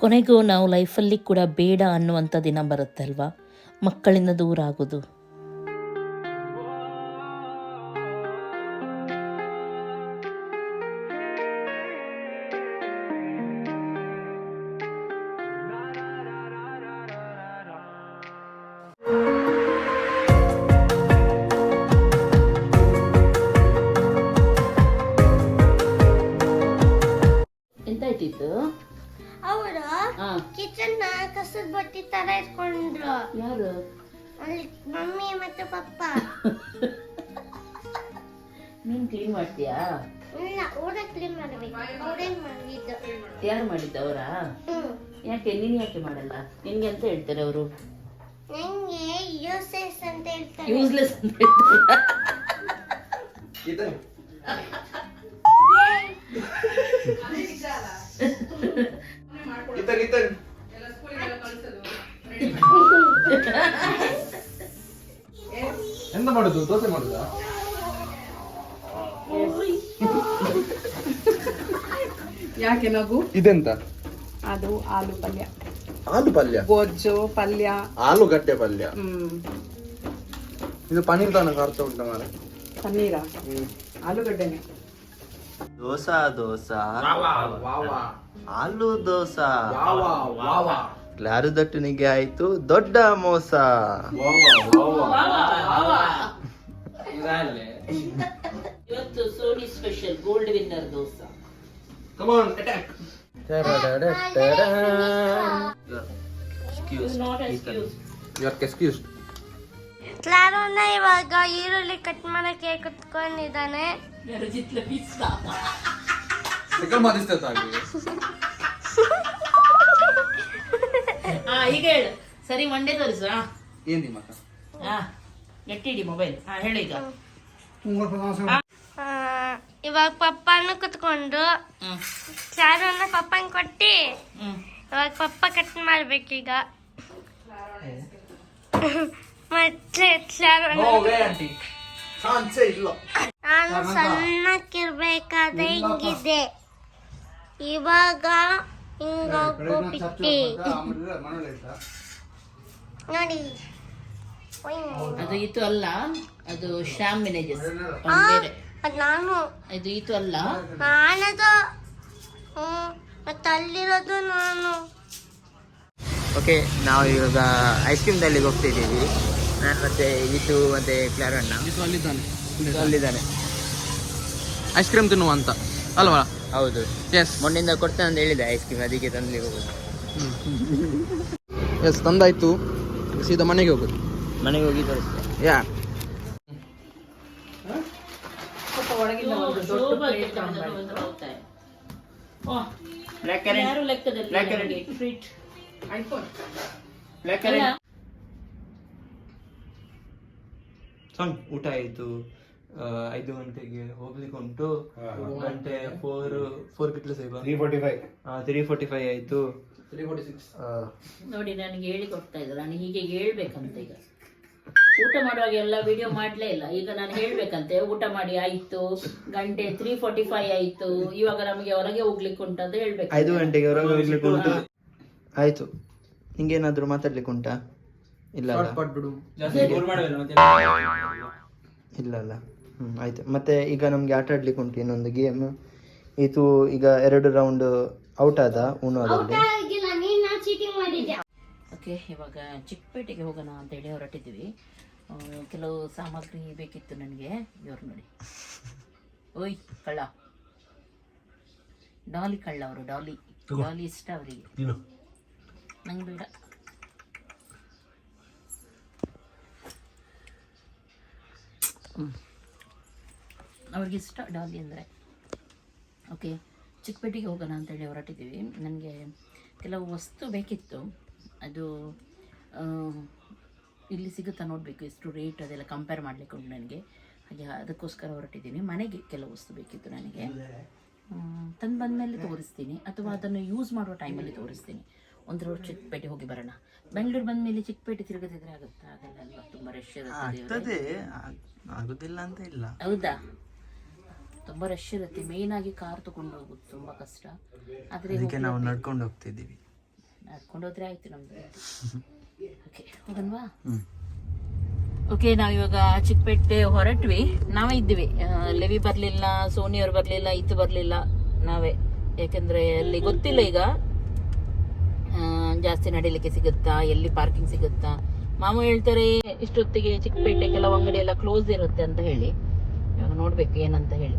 ಕೊನೆಗೂ ನಾವು ಲೈಫಲ್ಲಿ ಕೂಡ ಬೇಡ ಅನ್ನುವಂಥ ದಿನ ಬರುತ್ತಲ್ವಾ? ಮಕ್ಕಳಿಂದ ದೂರ ಆಗೋದು. ಯಾರು ಮಾಡಿದ್ದ ಅವರ? ಯಾಕೆ ನೀನ್ ಯಾಕೆ ಮಾಡಲ್ಲ? ನಿನ್ಗೆ ಅಂತ ಹೇಳ್ತಾರೆ ಅವರು? ನಂಗೆ ಯೂಸೆಸ್ ಅಂತ ಹೇಳ್ತಾರೆ. ಯೂಸ್ಲೆಸ್ ಅಂತ ಹೇಳ್ತಾರೆ ಇತನ್ ಇತನ್ ಎಂತ ಮಾಡುದು? ದೋಸೆ ಮಾಡುದಾ? ಯಾಕೆ ನಗು? ಇದೆಂತ? ಅದು ಆಲೂ ಪಲ್ಯ. ಆಲೂ ಪಲ್ಯ? ಗೊಜ್ಜು ಪಲ್ಯ. ಆಲೂಗಡ್ಡೆ ಪಲ್ಯ. ಹ್ಮ್. ಇದು ಪನ್ನೀರ್ ತಾನ ಅರ್ಥ ಉಂಟ ಮಾರ? ಪನ್ನೀರ? ಆಲೂಗಡ್ಡೆನೆ ದೋಸಾ ದೋಸಾ. ಆಲೂ ದೋಸಾ. ಕ್ಲಾರುದಟ್ಟನಿಗೆ ಆಯ್ತು ದೊಡ್ಡ ಮೋಸ. ಇವತ್ತು Sony special gold winner dosa. Come on attack not excuse you are excused. ಕ್ಲಾರೋನ ಇವಾಗ ಈರುಳ್ಳಿ ಕಟ್ ಮಾಡಕ್ಕೆ ಕುತ್ಕೊಂಡಿದ್ದಾನೆ. ಜಿತ್ಲ ಪಿಸ್ತ ಸೈಕಲ್ ಹಾ ಈಗ ಹೇಳು. ಸರಿ ಮಂಡೆ ತೋರಿಸು ಹಾ ಏನ್ ನಿಮ್ಮ ಹಾ ನೆಟ್ಟಿಡಿ ಮೊಬೈಲ್ ಹಾ ಹೇಳು ಈಗ. ಇವಾಗ ಪಪ್ಪನು ಕುತ್ಕೊಂಡು ಚಾರು ಅನ್ನ ಪಪ್ಪನ ಕೊಟ್ಟಿ ಹ್ಮ್. ಇವಾಗ ಪಪ್ಪ ಕಟ್ ಮಾಡ್ಬೇಕೀಗ. ಮತ್ತೆ ಚಾರು ಚಾನ್ಸೇ ಇಲ್ಲ. ನಾನು ಸಣ್ಣಕ್ಕಿರ್ಬೇಕಾದ್ರೆ ಹಿಂಗಿದೆ. ಇವಾಗ ಹಿಂಗೋಗ್ಬಿಟ್ಟಿ ನೋಡಿ. ಒಯ್. ಅದು ಇದು ಅಲ್ಲ ಅದು ಶ್ಯಾಮ್ ಮ್ಯಾನೇಜಸ್ ಬೇರೆ. ಅದ್ ನಾನು ಇದು ಇದು ಅಲ್ಲ? ನಾನದು ಹ್ಮ್ ಮತ್ತೆ ಅಲ್ಲಿರೋದು ನಾನು. ಓಕೆ ನಾವು ಇವಾಗ ಐಸ್ ಕ್ರೀಮ್ ದಲ್ಲಿ ಹೋಗ್ತಿದ್ದೀವಿ. ನಾನು ಮತ್ತೆ ಇದು ಮತ್ತೆ ಕ್ಲಾರಣ್ಣ. ಇದು ಅಲ್ಲಿದ್ದಾನೆ. ಇದು ಅಲ್ಲಿದ್ದಾನೆ. ಐಸ್ ಕ್ರೀಮ್ ತಿನ್ನುವ ಅಂತ. ಅಲ್ವಾ? ಹೌದು. ಎಸ್ ಮೊನ್ನಿಂದ ಕೊಡ್ತೇನೆ ಅಂತ ಹೇಳಿದೆ ಐಸ್ ಕ್ರೀಮ್ ಅದಕ್ಕೆ ತಂದಲಿಕ್ಕೆ ಹೋಗುದು ಎಸ್ ತಂದಾಯ್ತು. ಸೀದಾ ಮನೆಗೆ ಹೋಗುದು ಮನೆಗೆ ಹೋಗಿ ತೋರಿಸ್ತೇನೆ. ಯಾ. ಬ್ಲ್ಯಾಕ್ ಯಾರು ಲೆಕ್ಕದಲ್ಲಿ Black ನನಗೆ currant. treat. ಬ್ಲ್ಯಾಕ್ ಅಲ್ಲ, ಸಾಂಗ್ ಊಟ ಆಯಿತು. ಐದು ಗಂಟೆಗೆ ಹೋಗ್ಲಿಕ್ಕೆ ಉಂಟು. ಗಂಟೆ ಫೋರ್ ಫೋರ್ ಕಿಟ್ಲ ಸೈಬ್ three forty five three forty five ಆಯಿತು. ತ್ರೀ ಫೋರ್ಟಿ ಸಿಕ್ಸ್ ನೋಡಿ ನನಗೆ ಹೇಳಿ ಕೊಡ್ತಾ ಇದ್ದಾರೆ ನಾನು ಹೀಗೆ ಹೇಳ್ಬೇಕಂತ ಈಗ. ಊಟ ಮಾಡುವಾಗ ಎಲ್ಲ ವಿಡಿಯೋ ಮಾಡ್ಲೇ ಇಲ್ಲ. ಈಗ ನಾನು ಹೇಳ್ಬೇಕಂತೆ ಊಟ ಮಾಡಿ ಆಯ್ತು ಗಂಟೆ ತ್ರೀ ಫೋರ್ಟಿ ಫೈವ್ ಆಯ್ತು ಇವಾಗ ನಮಗೆ ಹೊರಗೆ ಹೋಗ್ಲಿಕ್ಕೆ ಉಂಟು ಅಂತ ಹೇಳ್ಬೇಕು. ಐದು ಗಂಟೆಗೆ ಹೊರಗೆ ಹೋಗ್ಲಿಕ್ಕೆ ಉಂಟು. ಆಯ್ತು. ಹಿಂಗೇನಾದ್ರೂ ಮಾತಾಡ್ಲಿಕ್ಕೆ ಉಂಟಾ? ಇಲ್ಲ ಅಲ್ಲ? ಇಲ್ಲ ಅಲ್ಲ. ಹ್ಮ್ ಆಯ್ತು. ಮತ್ತೆ ಈಗ ನಮ್ಗೆ ಆಟ ಆಡ್ಲಿಕ್ಕೆ ಉಂಟು ಇನ್ನೊಂದು ಗೇಮ್ ಇದು ಈಗ ಎರಡು ರೌಂಡ್ ಔಟ್ ಆದ ಉಣೋದಲ್ಲಿ ಆಗಿಲ್ಲ ನೀನ್ ಚೀಟಿಂಗ್ ಮಾಡಿದ್ದೆ ಓಕೆ ಇವಾಗ ಚಿಕ್ಕಪೇಟೆಗೆ ಹೋಗೋಣ ಅಂತ ಹೇಳಿ ಹೊರಟಿದ್ವಿ ಕೆಲವು ಸಾಮಗ್ರಿ ಬೇಕಿತ್ತು ನನಗೆ. ಇವ್ರು ನೋಡಿ. ಓಯ್ ಕಳ್ಳ. ಡಾಲಿ ಕಳ್ಳ ಅವರು ಡಾಲಿ. ಡಾಲಿ ಇಷ್ಟ ಅವರಿಗೆ. ನಂಗೆ ಬೇಡ. ಅವ್ರಿಗೆ ಇಷ್ಟ ಡಾಲಿ ಅಂದರೆ. ಓಕೆ ಚಿಕ್ಕಪೇಟೆಗೆ ಹೋಗೋಣ ಅಂತೇಳಿ ಹೊರಟಿದ್ದೀವಿ. ನನಗೆ ಕೆಲವು ವಸ್ತು ಬೇಕಿತ್ತು. ಅದು ಇಲ್ಲಿ ಸಿಗುತ್ತಾ ನೋಡಬೇಕು ಎಷ್ಟು ರೇಟ್ ಅದೆಲ್ಲ ಕಂಪೇರ್ ಮಾಡಲಿಕ್ಕೆ ಉಂಟು ನನಗೆ. ಹಾಗೆ ಅದಕ್ಕೋಸ್ಕರ ಹೊರಟಿದ್ದೀನಿ. ಮನೆಗೆ ಕೆಲವು ವಸ್ತು ಬೇಕಿತ್ತು ನನಗೆ. ತಂದು ಬಂದಮೇಲೆ ತೋರಿಸ್ತೀನಿ. ಅಥವಾ ಅದನ್ನು ಯೂಸ್ ಮಾಡುವ ಟೈಮಲ್ಲಿ ತೋರಿಸ್ತೀನಿ. ಒಂದು ರೋಡ್ ಚಿಕ್ಕಪೇಟೆ ಹೋಗಿ ಬರೋಣ. ಬೆಂಗಳೂರು ಬಂದ ಮೇಲೆ ಚಿಕ್ಕಪೇಟೆ ತಿರುಗದಿದ್ರೆ ಆಗುತ್ತಾ? ಆಗಲ್ಲ ಅಲ್ವಾ? ತುಂಬ ರಶ್ ಇರುತ್ತೆ ಆಗುದಿಲ್ಲ ಅಂತ ಇಲ್ಲ. ಹೌದಾ? ತುಂಬ ರಶ್ ಇರುತ್ತೆ. ಮೇಯ್ನ್ ಆಗಿ ಕಾರ್ ತಗೊಂಡು ಹೋಗೋದು ತುಂಬಾ ಕಷ್ಟ. ಆದ್ರೆ ನಾವು ನಡ್ಕೊಂಡು ಹೋಗ್ತಿದ್ದೀವಿ. ನಡ್ಕೊಂಡು ಹೋದ್ರೆ ಆಯ್ತು ನಮ್ದು. ಓಕೆ ಹೋಗನ್ವಾ ಓಕೆ ನಾವಿವಾಗ ಚಿಕ್ಕಪೇಟೆ ಹೊರಟ್ವಿ. ನಾವೇ ಇದ್ವಿ ಲೆವಿ ಬರಲಿಲ್ಲ ಸೋನಿಯವ್ರು ಬರಲಿಲ್ಲ ಇದು ಬರಲಿಲ್ಲ. ನಾವೇ. ಯಾಕಂದ್ರೆ ಅಲ್ಲಿ ಗೊತ್ತಿಲ್ಲ ಈಗ. ಜಾಸ್ತಿ ನಡಿಲಿಕ್ಕೆ ಸಿಗುತ್ತಾ ಎಲ್ಲಿ ಪಾರ್ಕಿಂಗ್ ಸಿಗುತ್ತಾ. ಮಾಮ ಹೇಳ್ತಾರೆ ಇಷ್ಟೊತ್ತಿಗೆ ಚಿಕ್ಕಪೇಟೆ ಕೆಲವು ಅಂಗಡಿ ಎಲ್ಲ ಕ್ಲೋಸ್ ಇರುತ್ತೆ ಅಂತ ಹೇಳಿ. ಇವಾಗ ನೋಡ್ಬೇಕು ಏನಂತ ಹೇಳಿ.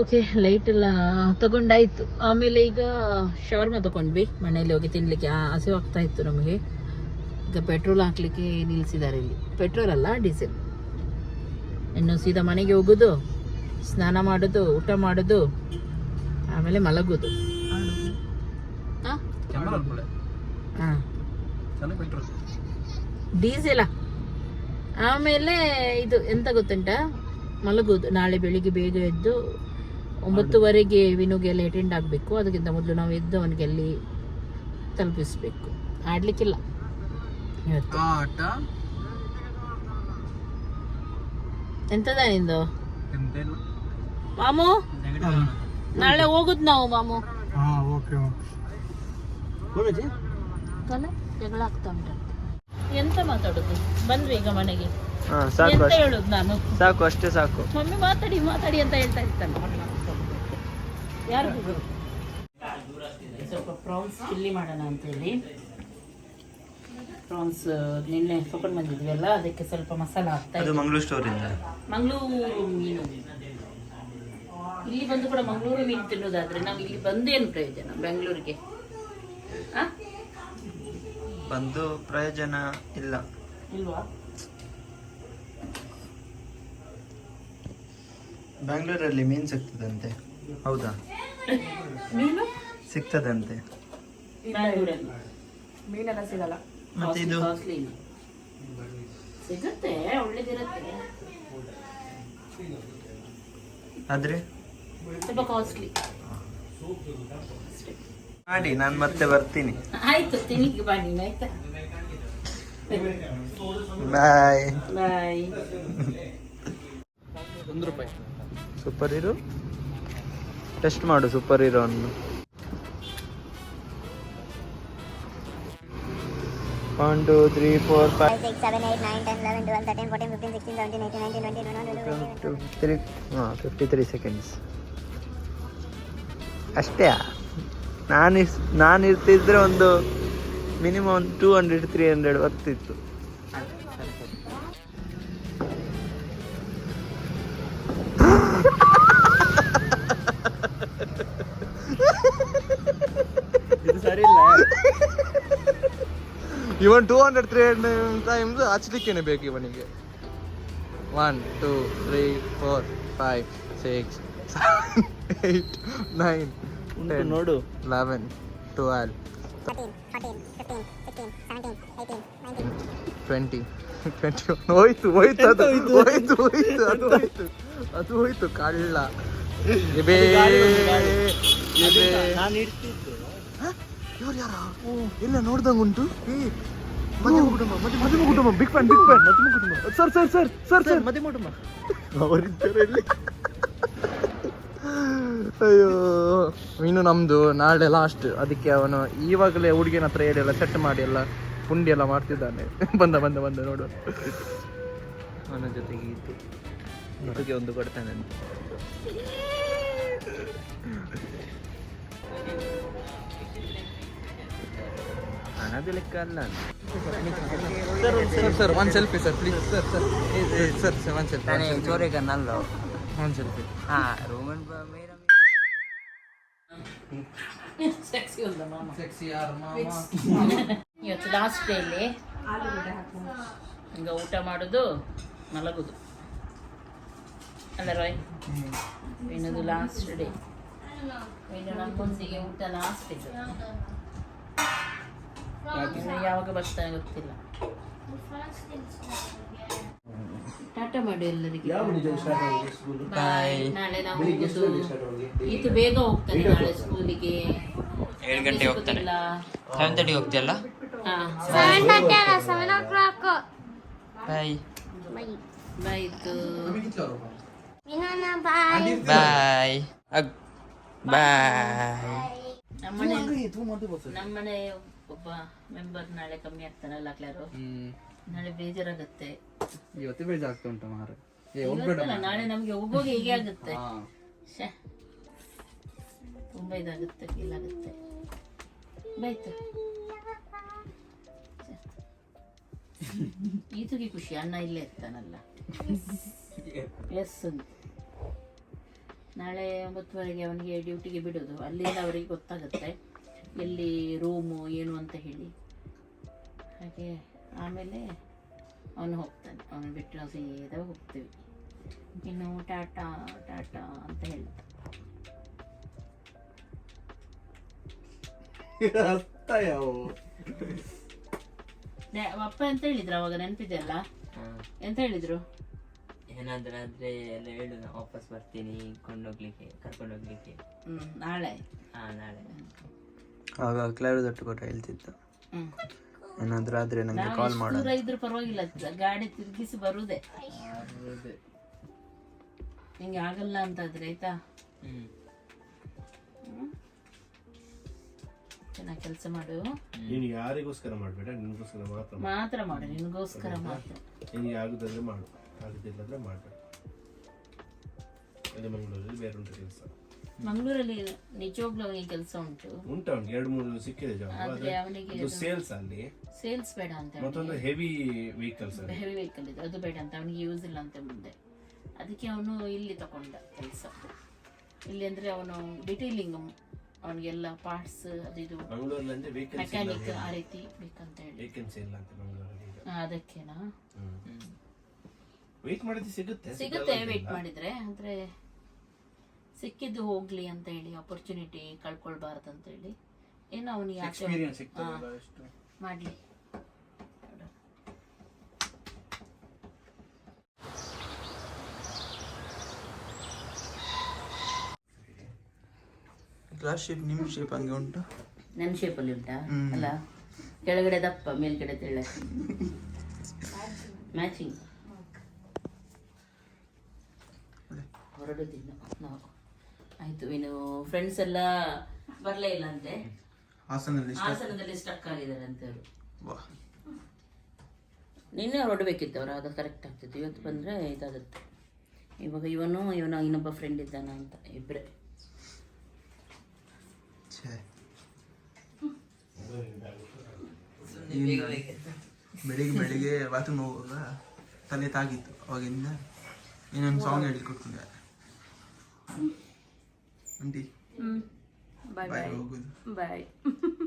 ಓಕೆ ಲೈಟ್ ಎಲ್ಲ ತಗೊಂಡಾಯ್ತು. ಆಮೇಲೆ ಈಗ ಶವರ್ಮ ತಗೊಂಡ್ವಿ ಮನೆಯಲ್ಲಿ ಹೋಗಿ ತಿನ್ನಲಿಕ್ಕೆ ಆಸೆ ಹಸಿವು ಆಗ್ತಾ ಇತ್ತು ನಮಗೆ. ಈಗ ಪೆಟ್ರೋಲ್ ಹಾಕ್ಲಿಕ್ಕೆ ನಿಲ್ಲಿಸಿದ್ದಾರೆ ಇಲ್ಲಿ. ಪೆಟ್ರೋಲ್ ಅಲ್ಲ ಡೀಸೆಲ್ ಇನ್ನು ಸೀದಾ ಮನೆಗೆ ಹೋಗೋದು ಸ್ನಾನ ಮಾಡೋದು ಊಟ ಮಾಡೋದು ಆಮೇಲೆ ಮಲಗೋದು. ಹಾಂ. ಡೀಸೆಲ ಡೀಸೆಲಾ ಆಮೇಲೆ ಇದು ಎಂತ ಗೊತ್ತುಂಟಾ? ಮಲಗೋದು. ನಾಳೆ ಬೆಳಿಗ್ಗೆ ಬೇಗ ಎದ್ದು ಒಂಬತ್ತುವರೆಗೆ ವಿನುಗೆ ಎಲ್ಲ ಅಟೆಂಡ್ ಆಗಬೇಕು. ಅದಕ್ಕಿಂತ ಮೊದಲು ನಾವು ಎದ್ದು ಅವನಿಗೆ ಅಲ್ಲಿ ತಲುಪಿಸ್ಬೇಕು. ಆಡ್ಲಿಕ್ಕಿಲ್ಲ. ಇವತ್ತು. ಆಟ? ಎಂತದ ನಿಂದು? ಮಾಮು? ನಾಳೆ ಹೋಗುದು ನಾವು ಮಾಮು. ಕಲ ಜಗಳ ಆಗ್ತಾ ಉಂಟು ಎಂತ ಮಾತಾಡುದು? ಬಂದ್ವಿ ಈಗ ಮನೆಗೆ. ಹಾ ಸಾಕು ಎಂತ ಹೇಳುದು ನಾನು? ಸಾಕು ಅಷ್ಟೇ ಸಾಕು. ಮಮ್ಮಿ ಮಾತಾಡಿ ಮಾತಾಡಿ ಅಂತ ಹೇಳ್ತಾ ಇರ್ತಾನೆ. ಯಾರು ಸ್ವಲ್ಪ ಪ್ರಾನ್ಸ್ ಚಿಲ್ಲಿ ಮಾಡೋಣ ಅಂತೇಳಿ. ಪ್ರಾನ್ಸ್ ನಿನ್ನೆ ತಗೊಂಡು ಬಂದಿದ್ವಿ ಅದಕ್ಕೆ ಸ್ವಲ್ಪ ಮಸಾಲ ಹಾಕ್ತಾ ಅದು. ಮಂಗಳೂರು ಸ್ಟೋರಿಂದ. ಮಂಗಳೂರು ಮೀನು. ಇಲ್ಲಿ ಬಂದು ಕೂಡ ಮಂಗಳೂರು ಮೀನು ತಿನ್ನೋದಾದ್ರೆ ನಾವು ಇಲ್ಲಿ ಬಂದೇನು ಪ್ರಯೋಜನ ಬೆಂಗಳೂರಿಗೆ? ಆ? ಬಂದು ಪ್ರಯೋಜನ ಇಲ್ಲ. ಇಲ್ವಾ? ಬೆಂಗಳೂರಲ್ಲಿ ಮೀನು ಸಿಗ್ತದಂತೆ. ಹೌದಾ? ಮೀನು? ಸಿಗ್ತದಂತೆ. ಮೀನೆಲ್ಲ ಸಿಗಲ್ಲ. ಮತ್ತೆ ಇದು? ಸಿಗುತ್ತೆ ಒಳ್ಳೇದಿರುತ್ತೆ. ಆದ್ರೆ? ಸ್ವಲ್ಪ ಕಾಸ್ಟ್ಲಿ ಮಾಡಿ ನಾನು ಮತ್ತೆ ಬರ್ತೀನಿ. ಆಯ್ತು ತಿನ್ನಿಗೆ ಬಾ ನೀನು ಆಯ್ತಾ? ಬಾಯ್ ಬಾಯ್ ಒಂದು ರೂಪಾಯಿ. ಸೂಪರ್ ಹೀರೋ ಟೆಸ್ಟ್ ಮಾಡು super ಹೀರೋವನ್ನು one two three four five 6, 7, 8, 9, 10, 11, 12, 13, 14, 15, 16, 17, 18, 19, 20, 21, 22, 23. Three ಹಾಂ ಫಿಫ್ಟಿ ತ್ರೀ ಸೆಕೆಂಡ್ಸ್ ಅಷ್ಟೇ? ನಾನು ಇಸ್ ನಾನು ಇರ್ತಿದ್ರೆ ಒಂದು minimum two hundred three hundred ಬರ್ತಿತ್ತು even two hundred three hundred times ಹಚ್ಲಿಕ್ಕೇನೆ ಬೇಕು ಇವನಿಗೆ. One two three four five six eight nine ten ನೋಡು. Eleven twelve 13, 14, 15, 16, 17, 18, 19. ಟ್ವೆಂಟಿ ಟ್ವೆಂಟಿ ಹೋಯ್ತು ಹೋಯ್ತು ಅದು ಹೋಯ್ತು? ಹೋಯ್ತು ಅದು ಹೋಯ್ತು ಅದು ಹೋಯ್ತು ಕಳ್ಳ ಎಬೇ ಎಬೇ. ಇವ್ರು ಯಾರ? ಇಲ್ಲ ನೋಡ್ದಂಗ ಉಂಟು? ಮಧ್ಯಮ ಕುಟುಂಬ ಮಧ್ಯ ಮಧ್ಯಮ ಕುಟುಂಬ. ಬಿಗ್ ಫ್ಯಾನ್ ಬಿಗ್ ಫ್ಯಾನ್ ಮಧ್ಯಮ ಕುಟುಂಬ. Sir sir sir sir sir ಮಧ್ಯಮ ಕುಟುಂಬ. ಅವರಿದ್ದಾರೆ ಇಲ್ಲಿ ಅಯ್ಯೋ. ಇನ್ನು ನಮ್ದು ನಾಳೆ ಲಾಸ್ಟ್ ಅದಕ್ಕೆ ಅವನು ಇವಾಗಲೇ ಹುಡುಗಿನ ಹತ್ರ ಹೇಳಿ ಎಲ್ಲ ಸೆಟ್ ಮಾಡಿ ಎಲ್ಲ ಪುಂಡಿ ಎಲ್ಲ ಮಾಡ್ತಿದ್ದಾನೆ. ಬಂದ ಬಂದ ಬಂದ ನೋಡು. ಅವನ ಜೊತೆಗೆ ಇದ್ದು. ಹುಡುಗಿ ಒಂದು ಕೊಡ್ತಾನೆ. ಅಂತ ಹಣದ ಲೆಕ್ಕ ಅಲ್ಲ sir sir one selfie. Sir please sir sir. Sir sir one selfie ಚೋರೆ ಕನ್ನಲ್ಲ ಒನ್ ಸೆಲ್ಫಿ ಹಾ ರೋಮನ್ ಮೇರಾ ಸೆಕ್ಸಿ ಉಂಟ ಮಾಮ. ಸೆಕ್ಸಿ ಯಾರ್ ಮಾಮ? ಇವತ್ತು ಲಾಸ್ಟ್ ಡೇಲಿ ಈಗ ಊಟ ಮಾಡೋದು ಮಲಗುದು. ಅಲ್ಲ ರಾಯ್ ಏನದು ಲಾಸ್ಟ್ ಡೇ ಇನ್ನು ನಮ್ಮೊಂದಿಗೆ ಊಟ ಲಾಸ್ಟ್ ಇದು ಇನ್ನು ಯಾವಾಗ ಬರ್ತಾ ಗೊತ್ತಿಲ್ಲ ಟಾಟಾ ಮಾಡಿ ಎಲ್ಲರಿಗೆ. ಬಾಯ್ ನಾಳೆ ನಾವು ಇದು ಬೇಗ ಹೋಗ್ತಾನೆ ನಾಳೆ ಸ್ಕೂಲಿಗೆ ಏಳು ಗಂಟೆಗೆ ಹೋಗ್ತಾನೆ. ಸೆವೆನ್ ತರ್ಟಿಗೆ ಹೋಗ್ತೀಯಲ್ಲ? ಹಾ. ಬಾಯ್. ಬಾಯ್ ಬಾಯ್ ಬಾಯ್ ನಮ್ಮನೆ ನಮ್ಮನೆ ಒಬ್ಬ ಮೆಂಬರ್ ನಾಳೆ ಕಮ್ಮಿ ಆಗ್ತಾನಲ್ಲ ಕ್ಲಾರು ನಾಳೆ ಬೇಜಾರಾಗುತ್ತೆ. ಇವತ್ತು ಬೇಜಾರು ಉಂಟು ಮಾರ ನಾಳೆ ನಮ್ಗೆ ಹೋಗೋಗಿ ಹೀಗೆ ಆಗುತ್ತೆ. ತುಂಬಾ ಇದಾಗುತ್ತೆ ಫೀಲ್ ಆಗುತ್ತೆ ಬಾಯ್ತು ಈತುಗೆ ಖುಷಿ ಅಣ್ಣ ಇಲ್ಲೇ ಇರ್ತಾನಲ್ಲ. ಎಸ್ ನಾಳೆ ಒಂಬತ್ತುವರೆಗೆ ಅವನಿಗೆ ಡ್ಯೂಟಿಗೆ ಬಿಡೋದು. ಅಲ್ಲಿಂದ ಅವರಿಗೆ ಗೊತ್ತಾಗುತ್ತೆ. ಎಲ್ಲಿ ರೂಮು ಏನು ಅಂತ ಹೇಳಿ. ಹಾಗೆ ಆಮೇಲೆ ಅವನು ಹೋಗ್ತಾನೆ. ಅವನು ಬಿಟ್ಟು ನಾವು ಸೀದಾ ಹೋಗ್ತೀವಿ. ಇನ್ನು ಟಾಟಾ ಟಾಟಾ ಅಂತ ಹೇಳ್ತ ಅಪ್ಪ ಎಂತ ಹೇಳಿದ್ರು ಅವಾಗ ನೆನಪಿದೆಯಲ್ಲ? ಎಂತ ಹೇಳಿದ್ರು? ಏನಾದ್ರೂ ಆದ್ರೆ ಎಲ್ಲ ಹೇಳು ನಾನು ವಾಪಸ್ ಬರ್ತೀನಿ ಕೊಂಡೋಗ್ಲಿಕ್ಕೆ ಕರ್ಕೊಂಡೋಗ್ಲಿಕ್ಕೆ. ಹ್ಮ್ ನಾಳೆ. ಹಾ ನಾಳೆ. ಆಗ ಕ್ಲಾರು ದಟ್ಟು ಕೊಟ್ಟ ಹೇಳ್ತಿದ್ದ ಹ್ಮ್. ಏನಾದ್ರೂ ಆದ್ರೆ ನಂಗೆ ಕಾಲ್ ಮಾಡು ದೂರ ಇದ್ರೂ ಪರವಾಗಿಲ್ಲ ಗಾಡಿ ತಿರುಗಿಸಿ ಬರುದೆ. ನಿಂಗೆ ಆಗಲ್ಲ ಅಂತಾದ್ರೆ ಆಯ್ತಾ? ಹ್ಮ್. ಚೆನ್ನಾಗಿ ಕೆಲಸ ಮಾಡು. ನೀನು ಯಾರಿಗೋಸ್ಕರ ಮಾಡಬೇಡ ನಿನಗೋಸ್ಕರ ಮಾತ್ರ ಮಾತ್ರ ಮಾಡು ನಿನಗೋಸ್ಕರ ಮಾತ್ರ. ನಿನಗೆ ಆಗುದಾದ್ರೆ ಮಾಡು ಆಗುದಿಲ್ಲದ್ರೆ ಮಾಡಬೇಡ. ಅದೇ ಮಂಗಳೂರಲ್ಲಿ ಬೇರೆ ಉಂಟು ಕೆಲಸ. ಮಂಗಳೂರಲ್ಲಿ ನಿಜವಾಗ್ಲೂ ಅವನಿಗೆ ಕೆಲಸ ಉಂಟು. ಉಂಟು ಅವ್ನು ಎರಡು ಮೂರು ಸಿಕ್ಕಿದೆ ಜಾಬ್ ಆದ್ರೆ ಅವನಿಗೆ ಸೇಲ್ಸ್ ಅಲ್ಲಿ. ಸೇಲ್ಸ್ ಬೇಡ ಅಂತ ಮತ್ತೊಂದು ಹೆವಿ ವೆಹಿಕಲ್ಸ್ ಹೆವಿ ವೆಹಿಕಲ್ ಇದೆ ಅದು ಬೇಡ ಅಂತ ಅವನಿಗೆ ಯೂಸ್ ಇಲ್ಲ ಅಂತ ಮುಂದೆ. ಅದಕ್ಕೆ ಅವನು ಇಲ್ಲಿ ತಗೊಂಡ ಕೆಲಸ. ಇಲ್ಲಿ ಅಂದ್ರೆ ಅವನು ಡಿಟೇಲಿಂಗ್ ಅವನಿಗೆಲ್ಲ ಪಾರ್ಟ್ಸ್ ಅದು ಇದು. ಮೆಕ್ಯಾನಿಕ್ ಆ ರೀತಿ ಬೇಕಂತ ಹೇಳಿ. ವೇಕೆನ್ಸಿ ಇಲ್ಲ ಅಂತ ಮಂಗಳೂರಲ್ಲಿ ಅದಕ್ಕೆನಾ? ವೆಯ್ಟ್ ಮಾಡಿದ್ರೆ ಸಿಗುತ್ತೆ ಸಿಗುತ್ತೆ ವೇಟ್ ಮಾಡಿದ್ರೆ. ಅಂದ್ರೆ ಸಿಕ್ಕಿದ್ದು ಹೋಗ್ಲಿ ಅಂತ ಹೇಳಿ ಅಪರ್ಚುನಿಟಿ ಕಳ್ಕೊಳ್ಬಾರ್ದು ಅಂತ ಹೇಳಿ. ಏನು ಅವನಿಗೆ ಆಸೆ ಹಾ, ಮಾಡ್ಲಿ. ಗ್ಲಾಸ್ ಶೇಪ್ ನಿಮ್ಮ ಶೇಪ್ ಹಂಗೆ ಉಂಟು? ನನ್ನ ಶೇಪಲ್ಲಿ ಉಂಟಾ? ಅಲ್ಲ? ಕೆಳಗಡೆ ದಪ್ಪ ಮೇಲ್ಗಡೆ ತೆಳ್ಳ ಮ್ಯಾಚಿಂಗ್ ಹೊರಡುದಿಲ್ಲ. ನಾವು ಆಯ್ತು ಇನ್ನು ಫ್ರೆಂಡ್ಸ್ ಎಲ್ಲ ಬರಲೇ ಇಲ್ಲ ಅಂತೆ? ಹಾಸನದಲ್ಲಿ ಹಾಸನದಲ್ಲಿ ಸ್ಟಕ್ ಆಗಿದ್ದಾರೆ ಅಂತ ಅವರು ನಿನ್ನೆ ಹೊರಡಬೇಕಿತ್ತು ಅವರು ಆಗ ಕರೆಕ್ಟ್ ಆಗ್ತಿತ್ತು. ಇವತ್ತು ಬಂದರೆ ಇದಾಗುತ್ತೆ. ಇವಾಗ ಇವನು ಇವನು ಇನ್ನೊಬ್ಬ ಫ್ರೆಂಡ್ ಇದ್ದಾನ ಅಂತ ಇಬ್ಬರೇ ಛೇ. ಬೆಳಿಗ್ಗೆ ಬೆಳಿಗ್ಗೆ ಬಾತ್ರೂಮ್ ಹೋಗುವಾಗ ತಲೆ ತಾಗಿತ್ತು. ಅವಾಗಿಂದ ಇನ್ನೊಂದು ಸಾಂಗ್ ಹೇಳಿಕೊಟ್ಕೊಂಡೆ ಆಂಟಿ ಬಾಯ್ ಬಾಯ್ ಹೋಗುದು. ಬಾಯ್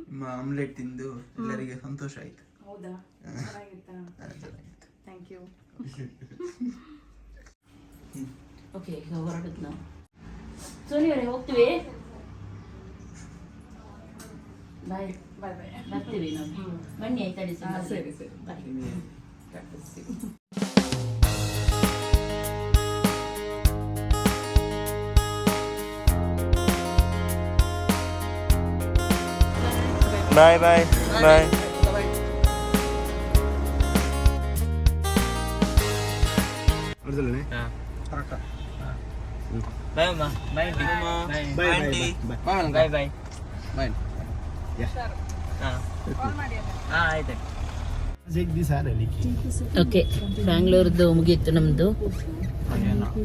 ನಿಮ್ಮ ಆಮ್ಲೆಟ್ ತಿಂದು ಎಲ್ಲರಿಗೆ ಸಂತೋಷ ಆಯ್ತು. ಹೌದಾ? ಚೆನ್ನಾಗಿತ್ತಾ? ಥ್ಯಾಂಕ್ ಯು ಓಕೆ ಈಗ ಹೊರಡುದು ನಾವು. ಸೋನಿ ಅವರೇ ಹೋಗ್ತೀವಿ? ಬಾಯ್ ಬಾಯ್ ಬಾಯ್ ಬರ್ತೀವಿ ನಾವು. ಬನ್ನಿ ಆಯ್ತಾ ಸರಿ ಸರಿ. ಸರಿ bye bye bye bye bye. Bye bye aunty. Bye bye. Bye bye. Bye ಹಾ. ಹಾ ಆಯ್ತು. ಓಕೆ ಬ್ಯಾಂಗ್ಳೂರ್ದು ಮುಗೀತು ನಮ್ದು.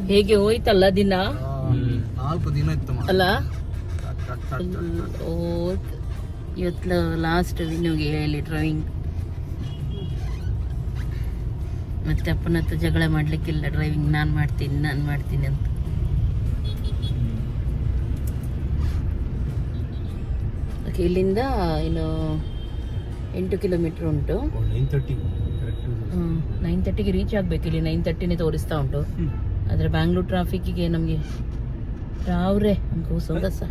ಹೇಗೆ ಹೋಯ್ತಲ್ಲ ದಿನ? ನಾಲ್ಕು ದಿನ ಇತ್ತು. ಅಲ್ಲ? ಇವತ್ತು ಲಾಸ್ಟ್ ವಿನ್ಯೂಗೆ ಹೇಳಿ ಡ್ರೈವಿಂಗ್ ಮತ್ತೆ ಅಪ್ಪನ ಹತ್ರ ಜಗಳ ಮಾಡ್ಲಿಕ್ಕಿಲ್ಲ ಡ್ರೈವಿಂಗ್ ನಾನು ಮಾಡ್ತೀನಿ ನಾನು ಮಾಡ್ತೀನಿ ಅಂತ. ಓಕೆ ಇಲ್ಲಿಂದ ಇನ್ನು ಎಂಟು ಕಿಲೋಮೀಟರ್ ಉಂಟು. ನೈನ್ ತರ್ಟಿಗೆ ರೀಚ್ ಆಗಬೇಕು ಇಲ್ಲಿ ನೈನ್ ತರ್ಟಿನೇ ತೋರಿಸ್ತಾ ಉಂಟು. ಆದರೆ ಬ್ಯಾಂಗ್ಳೂರ್ ಟ್ರಾಫಿಕ್ಕಿಗೆ ನಮಗೆ ರಾವ್ರೆ ಹಂಗೂ ಸೊಗಸ.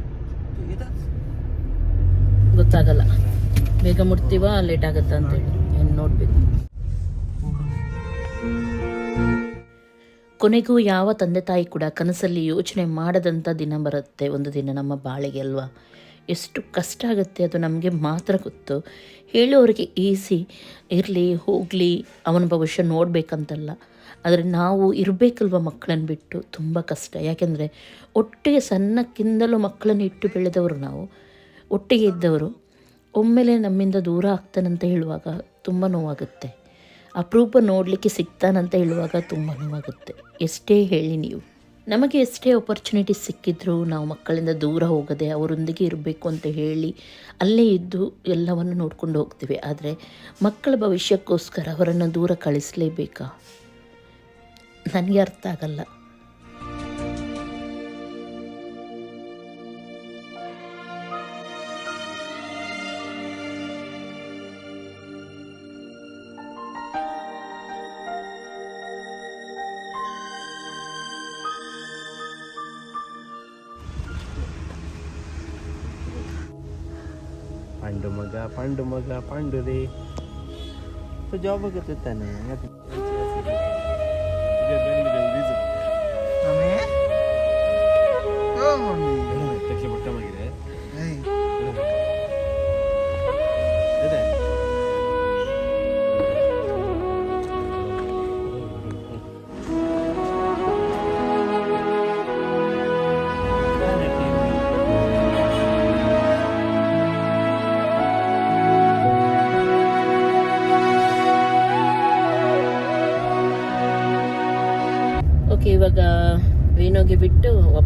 ಗೊತ್ತಾಗಲ್ಲ. ಬೇಗ ಮುಟ್ತೀವ ಲೇಟ್ ಆಗುತ್ತಾ ಅಂತೇಳಿ. ಏನು ನೋಡಬೇಕು. ಕೊನೆಗೂ ಯಾವ ತಂದೆ ತಾಯಿ ಕೂಡ ಕನಸಲ್ಲಿ ಯೋಚನೆ ಮಾಡದಂಥ ದಿನ ಬರುತ್ತೆ ಒಂದು ದಿನ ನಮ್ಮ ಬಾಳಿಗೆ ಅಲ್ವಾ? ಎಷ್ಟು ಕಷ್ಟ ಆಗುತ್ತೆ, ಅದು ನಮಗೆ ಮಾತ್ರ ಗೊತ್ತು. ಹೇಳೋರಿಗೆ ಈಸಿ, ಇರಲಿ, ಹೋಗಲಿ, ಅವನ ಭವಿಷ್ಯ ನೋಡಬೇಕಂತಲ್ಲ. ಆದರೆ ನಾವು ಇರಬೇಕಲ್ವ ಮಕ್ಕಳನ್ನು ಬಿಟ್ಟು? ತುಂಬ ಕಷ್ಟ. ಯಾಕೆಂದರೆ, ಒಟ್ಟಿಗೆ ಸಣ್ಣಕ್ಕಿಂದಲೂ ಮಕ್ಕಳನ್ನು ಇಟ್ಟು ಬೆಳೆದವರು ನಾವು. ಒಟ್ಟಿಗೆ ಇದ್ದವರು ಒಮ್ಮೆಲೆ ನಮ್ಮಿಂದ ದೂರ ಆಗ್ತಾನಂತ ಹೇಳುವಾಗ ತುಂಬ ನೋವಾಗುತ್ತೆ. ಅಪರೂಪ ನೋಡಲಿಕ್ಕೆ ಸಿಗ್ತಾನಂತ ಹೇಳುವಾಗ ತುಂಬ ನೋವಾಗುತ್ತೆ. ಎಷ್ಟೇ ಹೇಳಿ ನೀವು. ನಮಗೆ ಎಷ್ಟೇ ಆಪರ್ಚುನಿಟಿ ಸಿಕ್ಕಿದ್ರೂ ನಾವು ಮಕ್ಕಳಿಂದ ದೂರ ಹೋಗದೆ ಅವರೊಂದಿಗೆ ಇರಬೇಕು ಅಂತ ಹೇಳಿ ಅಲ್ಲೇ ಇದ್ದು ಎಲ್ಲವನ್ನು ನೋಡ್ಕೊಂಡು ಹೋಗ್ತೀವಿ. ಆದರೆ ಮಕ್ಕಳ ಭವಿಷ್ಯಕ್ಕೋಸ್ಕರ ಅವರನ್ನು ದೂರ ಕಳಿಸಲೇಬೇಕಾ? ನನಗೆ ಅರ್ಥ ಆಗಲ್ಲ. ಮಗ ಪಂಡು ಮಗ ಪಂಡು ರೀ ಜಾಬ್ ಆಗುತ್ತೆ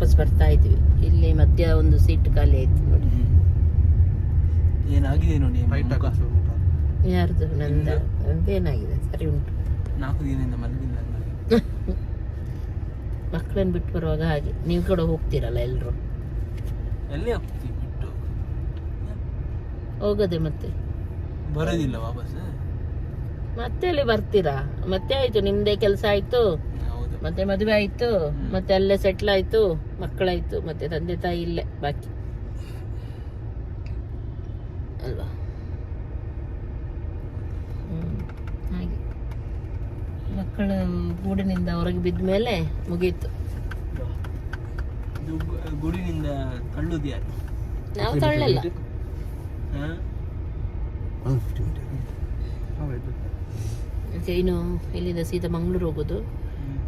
ವಾಪಸ್ ಬರ್ತಾ ಇದ್ವಿ. ಇಲ್ಲಿ ಮಧ್ಯ ಒಂದು ಸೀಟ್ ಖಾಲಿ ಆಯ್ತು ನೋಡಿ. ಏನಾಗಿದೆ ನೋಡಿ ಯಾರ್ದು? ನಂದ. ನಂದೇನಾಗಿದೆ ಸರಿ ಉಂಟು. ನಾಲ್ಕು ದಿನದಿಂದ ಮಲಗಿಲ್ಲ ಮಕ್ಕಳನ್ನ ಬಿಟ್ಟು ಬರುವಾಗ ಹಾಗೆ. ನೀವು ಕೂಡ ಹೋಗ್ತೀರಲ್ಲ ಎಲ್ಲರೂ ಎಲ್ಲಿ ಹೋಗ್ತೀವಿ? ಬಿಟ್ಟು ಹೋಗದೆ ಮತ್ತೆ? ಬರೋದಿಲ್ಲ ವಾಪಸ್. ಮತ್ತೆ ಅಲ್ಲಿ ಬರ್ತೀರಾ? ಮತ್ತೆ ಆಯ್ತು ನಿಮ್ದೇ ಕೆಲಸ ಆಯ್ತು. ಮತ್ತೆ ಮದುವೆ ಆಯ್ತು ಮತ್ತೆ ಅಲ್ಲೇ ಸೆಟ್ಲ್ ಆಯ್ತು ಮಕ್ಕಳಾಯ್ತು ಮತ್ತೆ ತಂದೆ ತಾಯಿ ಇಲ್ಲೇ ಬಾಕಿ. ಅಲ್ವಾ? ಹ್ಮ್. ಹಾಗೆ. ಮಕ್ಕಳು ಗೂಡಿನಿಂದ ಹೊರಗೆ ಬಿದ್ದ ಮೇಲೆ ಮುಗೀತು. ಗುಡಿನಿಂದ ತಳ್ಳುದು ಯಾರು? ನಾವು ತಳ್ಳಲ್ಲ. ಇನ್ನು ಇಲ್ಲಿಂದ ಸೀದಾ ಮಂಗಳೂರು ಹೋಗೋದು.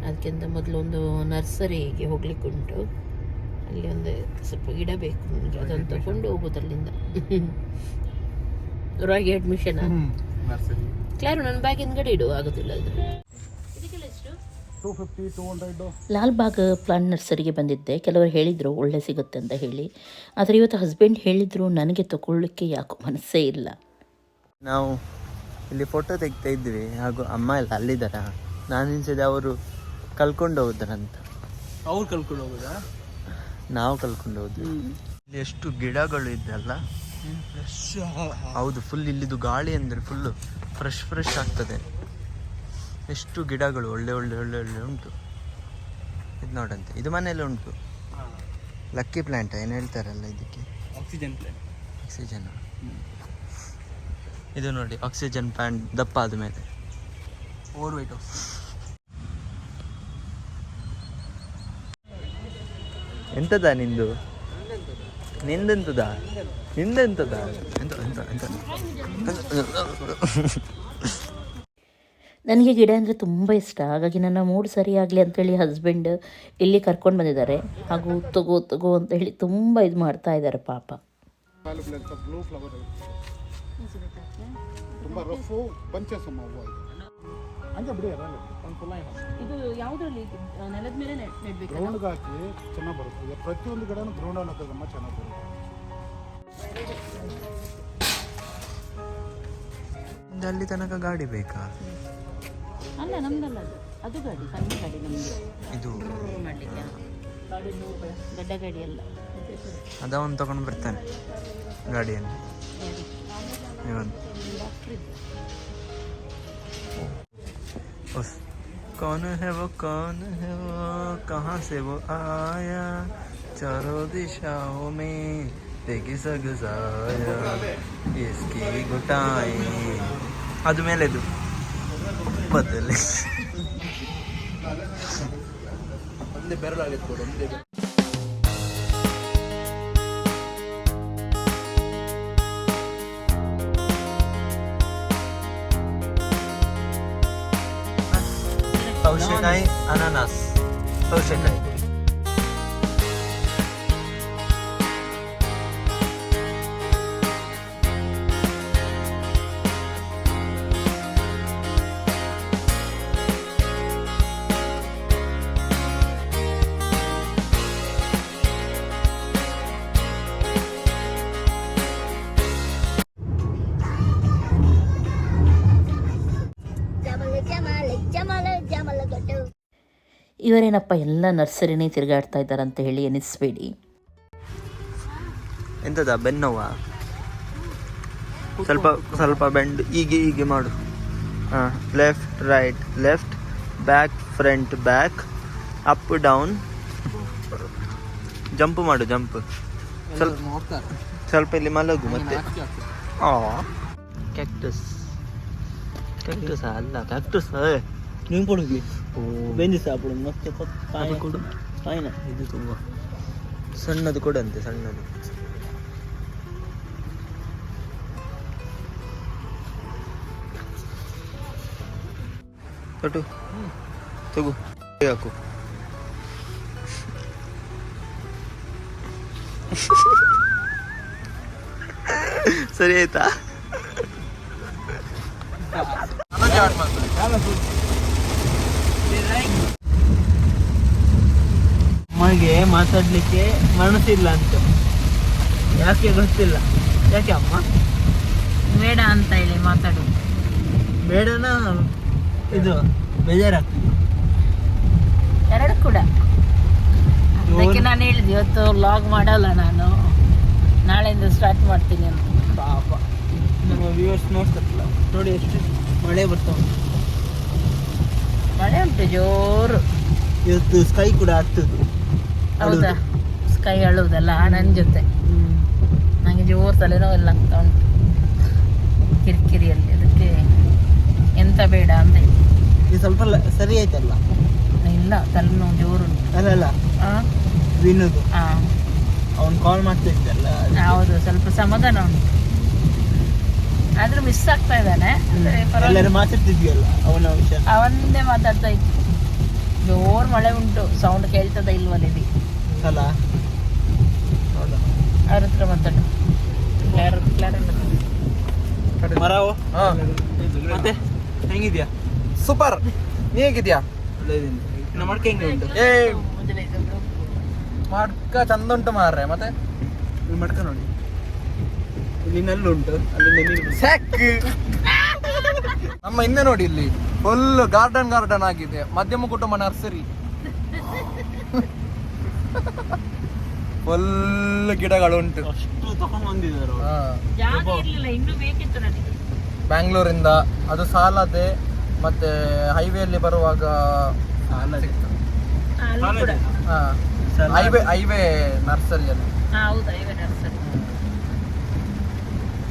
ಅದಕ್ಕಿಂತ ಮೊದಲು ಒಂದು ನರ್ಸರಿಗೆ ಹೋಗ್ಲಿಕ್ಕೆ ಉಂಟು. ಅಲ್ಲಿ ಒಂದು ಸ್ವಲ್ಪ ಗಿಡ ಬೇಕು ನನಗೆ ಅದನ್ನು ತಗೊಂಡು ಹೋಗೋದು ಅಲ್ಲಿಂದ ಹೊರಗೆ ಅಡ್ಮಿಷನ್ ನರ್ಸರಿ. ಕ್ಲಾರು ನನ್ನ ಬ್ಯಾಗ್ ಹಿಂದ್ಗಡೆ ಇಡು ಆಗೋದಿಲ್ಲ ಅದು two fifty two hundred Lalbagh plant ನರ್ಸರಿಗೆ ಬಂದಿದ್ದೆ. ಕೆಲವರು ಹೇಳಿದರು ಒಳ್ಳೆ ಸಿಗುತ್ತೆ ಅಂತ ಹೇಳಿ. ಆದರೆ ಇವತ್ತು ಹಸ್ಬೆಂಡ್ ಹೇಳಿದರು ನನಗೆ ತಗೊಳ್ಳಿಕ್ಕೆ ಯಾಕೋ ಮನಸ್ಸೇ ಇಲ್ಲ. ನಾವು ಇಲ್ಲಿ ಫೋಟೋ ತೆಗಿತಾ ಇದ್ವಿ ಹಾಗೂ ಅಮ್ಮ ಎಲ್ಲ ಅಲ್ಲಿದ್ದಾರ? ನಾನು ಅನಿಸಿದೆ ಅವರು ಕಲ್ಕೊಂಡು ಹೋದ್ರಂತ ಅವ್ರು ಕಲ್ಕೊಂಡು ಹೋಗೋದಾ ನಾವು ಕಲ್ಕೊಂಡು ಹೋದ್ವಿ ಇಲ್ಲಿ ಎಷ್ಟು ಗಿಡಗಳು ಇದ್ದಲ್ಲ ಫ್ರೆಶ್ ಹೌದು ಫುಲ್ ಇಲ್ಲಿದು ಗಾಳಿ ಅಂದರೆ ಫುಲ್ಲು ಫ್ರೆಶ್ ಫ್ರೆಶ್ ಆಗ್ತದೆ. ಎಷ್ಟು ಗಿಡಗಳು ಒಳ್ಳೆ ಒಳ್ಳೆ ಒಳ್ಳೆ ಒಳ್ಳೆ ಉಂಟು. ಇದು ನೋಡಂತೆ ಇದು ಮನೆಯಲ್ಲೇ ಉಂಟು. ಲಕ್ಕಿ ಪ್ಲ್ಯಾಂಟ್ ಏನು ಹೇಳ್ತಾರಲ್ಲ ಇದಕ್ಕೆ? ಆಕ್ಸಿಜನ್ ಪ್ಲಾಂಟ್ ಆಕ್ಸಿಜನ್ ಇದು ನೋಡಿ ಆಕ್ಸಿಜನ್ ಪ್ಲಾಂಟ್ ದಪ್ಪ ಆದಮೇಲೆ ಓವರ್ ವೈಟ್ ಎಂತದ ನಿಂದು? ನಿಂದೆಂತದ? ನಿಂದೆಂತದ? ಎಂತ ಎಂತ ಎಂತ ನನಗೆ ಗಿಡ ಅಂದರೆ ತುಂಬ ಇಷ್ಟ. ಹಾಗಾಗಿ ನನ್ನ ಮೂಡ್ ಸರಿಯಾಗಲಿ ಅಂತೇಳಿ ಹಸ್ಬೆಂಡ್ ಇಲ್ಲಿ ಕರ್ಕೊಂಡು ಬಂದಿದ್ದಾರೆ. ಹಾಗೂ ತಗೋ ತಗೋ ಅಂತ ಹೇಳಿ ತುಂಬ ಇದು ಮಾಡ್ತಾ ಇದ್ದಾರೆ ಪಾಪ. ಬ್ಲೂ ಫ್ಲವರ್ ತುಂಬ ರಫು ಬಿಡಿ ಅದರಲ್ಲಿ ಇದು ಹಂಗೆ ಇದು. ಯಾವುದರಲ್ಲಿ ನೆಲದ ಮೇಲೆ ನೆಡ್ಬೇಕು ಗ್ರೌಂಡ್ಗೆ ಹಾಕಿ ಚೆನ್ನಾಗಿ ಬರುತ್ತೆ. ಈಗ ಪ್ರತಿಯೊಂದು ಗಿಡನೂ ಗ್ರೌಂಡಲ್ಲಿ ಹಾಕೋದಮ್ಮ ಚೆನ್ನಾಗಿ ಬರುತ್ತೆ. ಅಲ್ಲಿ ತನಕ ಗಾಡಿ ಬೇಕಾ? ಅಲ್ಲ ನಮ್ದಲ್ಲ ಅದು. ಅದು ಗಾಡಿ ಸಣ್ಣ ಗಾಡಿ ನಮಗೆ ಇದು? ಮಾಡಲಿಕ್ಕೆ. ದೊಡ್ಡ ಗಾಡಿ ಅಲ್ಲ. ಅದ ಒಂದು ತಗೊಂಡು ಬರ್ತಾನೆ ಗಾಡಿಯನ್ನು ಇವನು उस कौन है वो, कौन है वो, कहाँ से वो आया? चारों दिशाओं में देखी सगजाया इसकी घुटाई आज मैं ले दू बदले। ないアナナス。どうして ಇವರೇನಪ್ಪ ಎಲ್ಲ ನರ್ಸರಿನೇ ತಿರುಗಾಡ್ತಾ ಇದ್ದಾರಂತ ಹೇಳಿ ಎನಿಸ್ಬೇಡಿ. ಎಂತದ ಬೆನ್ನೋವ ಸ್ವಲ್ಪ ಸ್ವಲ್ಪ ಬೆಂಡ್, ಹೀಗೆ ಹೀಗೆ ಮಾಡು. ಹಾಂ left right left back front back up down jump ಮಾಡು, ಜಂಪ್. ಸ್ವಲ್ಪ ಸ್ವಲ್ಪ ಇಲ್ಲಿ ಮಲಗು ಮತ್ತೆ. ಕ್ಯಾಕ್ಟಸ್ ಕ್ಯಾಕ್ಟಸ್ ಅಲ್ಲ ಕ್ಯಾಕ್ಟಸ್ ನೀವು ಕೊಡುಗೆ ಬೆಂದಿ ಸಾಪಡು ಮತ್ತೆ ಕೊಡು. ಪಾಯನ. ಇದು ತುಂಬ. ಸಣ್ಣದು ಕೊಡಂತೆ ಸಣ್ಣದು. ತೊಟ್ಟು ತಗು. ಹಾಕು. ಸರಿ ಆಯ್ತಾ. ಅಮ್ಮಗೆ ಮಾತಾಡ್ಲಿಕ್ಕೆ ಮನಸ್ಸಿಲ್ಲ ಅಂತ. ಯಾಕೆ ಗೊತ್ತಿಲ್ಲ? ಯಾಕೆ ಅಮ್ಮ? ಬೇಡ ಅಂತ ಹೇಳಿ ಮಾತಾಡು. ಬೇಡನ? ಇದು ಬೇಜಾರಾಗ್ತದೆ. ಎರಡು ಕೂಡ. ಅದಕ್ಕೆ ನಾನು ಹೇಳಿದೆ ಇವತ್ತು ಲಾಗ್ ಮಾಡಲ್ಲ ನಾನು. ನಾಳೆಯಿಂದ ಸ್ಟಾರ್ಟ್ ಮಾಡ್ತೀನಿ ಅಂತ. ಪಾಪ. ನಮ್ಮ ವ್ಯೂವರ್ಸ್ ನೋಡ್ತಾರಲ್ಲ ನೋಡಿ ಎಷ್ಟು ಮಳೆ ಬರ್ತಾವ ಮಳೆ ಉಂಟು ಜೋರು. ಇವತ್ತು ಸ್ಕೈ ಕೂಡ ಆಗ್ತದೆ. ಹೌದಾ? ಸ್ಕೈ ಅಳುವುದಲ್ಲ ನನ್ನ ಜೊತೆ. ನನಗೆ ಜೋರು ತಲೆನೋವೆಲ್ಲ ಆಗ್ತಾ ಉಂಟು. ಕಿರಿಕಿರಿಯಲ್ಲಿ ಅದಕ್ಕೆ ಎಂತ ಬೇಡ ಅಂತ. ಇದು ಸ್ವಲ್ಪ ಸರಿ ಆಯ್ತಲ್ಲ? ಇಲ್ಲ ತಲೆನೋವು ಜೋರು ಅಲ್ಲ ಅಲ್ಲ. ಆ? ವಿನುದು. ಆ, ಅವ್ನು ಕಾಲ್ ಮಾಡ್ತಾ ಇದ್ದಲ್ಲ ಹೌದು ಸ್ವಲ್ಪ ಸಮಾಧಾನ ಉಂಟು. ಆದ್ರೂ ಮಿಸ್ ಆಗ್ತಾ ಇದ್ದಾನೆ. ಎಲ್ಲರೂ ಮಾತಾಡ್ತಿದ್ಯಲ್ಲ ಅವನ ವಿಷಯ? ಅವನ್ನೇ ಮಾತಾಡ್ತಾ ಇತ್ತು ಜೋರ್ ಮಳೆ ಉಂಟು ಸೌಂಡ್ ಕೇಳ್ತದ ಇಲ್ವಲ್ಲಿ ಅಲ್ಲ. ಹೌದಾ? ಅವ್ರ ಹತ್ರ ಮಾತಾಡು. ಯಾರು ಕ್ಲಾರ ಮರವು? ಹಾ. ಮತ್ತೆ? ಹೆಂಗಿದ್ಯಾ? ಸೂಪರ್. ನೀ ಹೇಗಿದ್ಯಾ? ಒಳ್ಳೆದಿನಿ ನಮ್ಮ ಮಡ್ಕ ಹೆಂಗೆ ಉಂಟು? ಏ ಮಡ್ಕ ಚಂದ ಉಂಟು ಮಾರ್ರೆ ಮತ್ತೆ? ಇಲ್ಲಿ ಮಡ್ಕ ನೋಡಿ. ಇಲ್ಲಿ ನೀರು ಸ್ಯಾಕ್ ನಮ್ಮ ಹಿಂದೆ ನೋಡಿ ಇಲ್ಲಿ. ಫುಲ್ ಗಾರ್ಡನ್ ಗಾರ್ಡನ್ ಆಗಿದೆ. ಮಧ್ಯಮ ಕುಟುಂಬ ನರ್ಸರಿ ಫುಲ್ ಗಿಡಗಳು ಉಂಟು ಅಷ್ಟು ತಗೊಂಡು ಬಂದಿದ್ದಾರೆ ಹಾ. ಜಾಗ ಇರ್ಲಿಲ್ಲ ಇನ್ನೂ ಬೇಕಿತ್ತು ನನಗೆ. ಬ್ಯಾಂಗ್ಳೂರಿಂದ ಅದು ಸಾಲದೆ ಮತ್ತೆ ಹೈವೇಯಲ್ಲಿ ಬರುವಾಗ. ಆ, ಅಲ್ಲಿ ಕೂಡ. ಹಾ. ಸಾಲ ಹೈವೇ ಹೈವೇ ನರ್ಸರಿಯಲ್ಲಿ ಹಾ, ಹೌದು ಐವೇ ನರ್ಸರಿ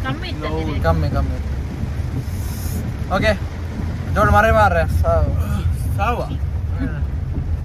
ಕಮ್ಮಿ ಇತ್ತು ಅಲ್ಲಿ. ಕಮ್ಮಿ ಕಮ್ಮಿ ಓಕೆ ಜೋಡ್ ಮರೆ ಮಾರ್ರೆ ಸಾವು ಸಾವ